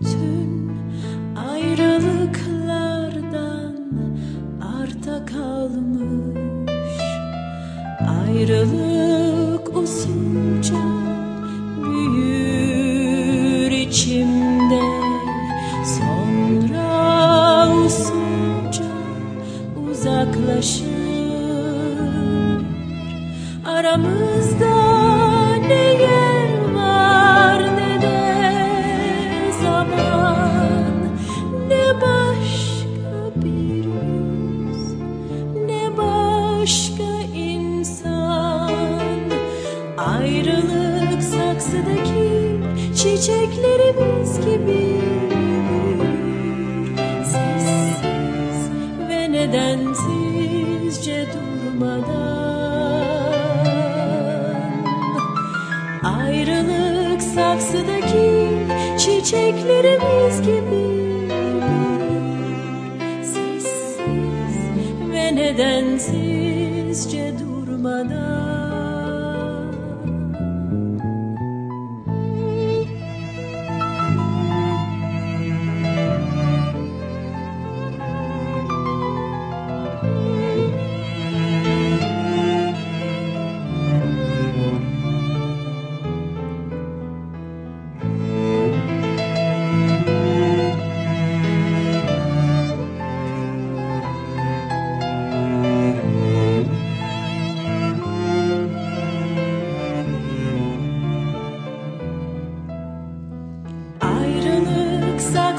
bütün ayrılıklardan arta kalmış. Ayrılık uzunca büyür içimde. Sonra usulca uzaklaşır. Aramızda Ayrılık saksıdaki çiçeklerimiz gibi Sessiz ve nedensizce durmadan Ayrılık saksıdaki çiçeklerimiz gibi Sessiz ve nedensizce durmadan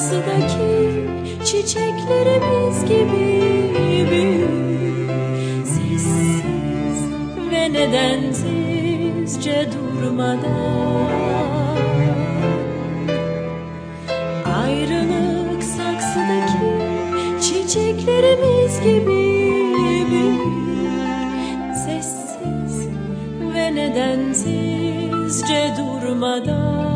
saksıdaki çiçeklerimiz gibi Sessiz ve nedensizce durmadan. Ayrılık saksıdaki çiçeklerimiz gibi Sessiz ve nedensizce durmadan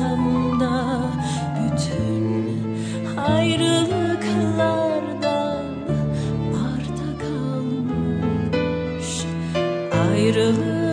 var masamda Bütün ayrılıklardan arta kalmış. Ayrılık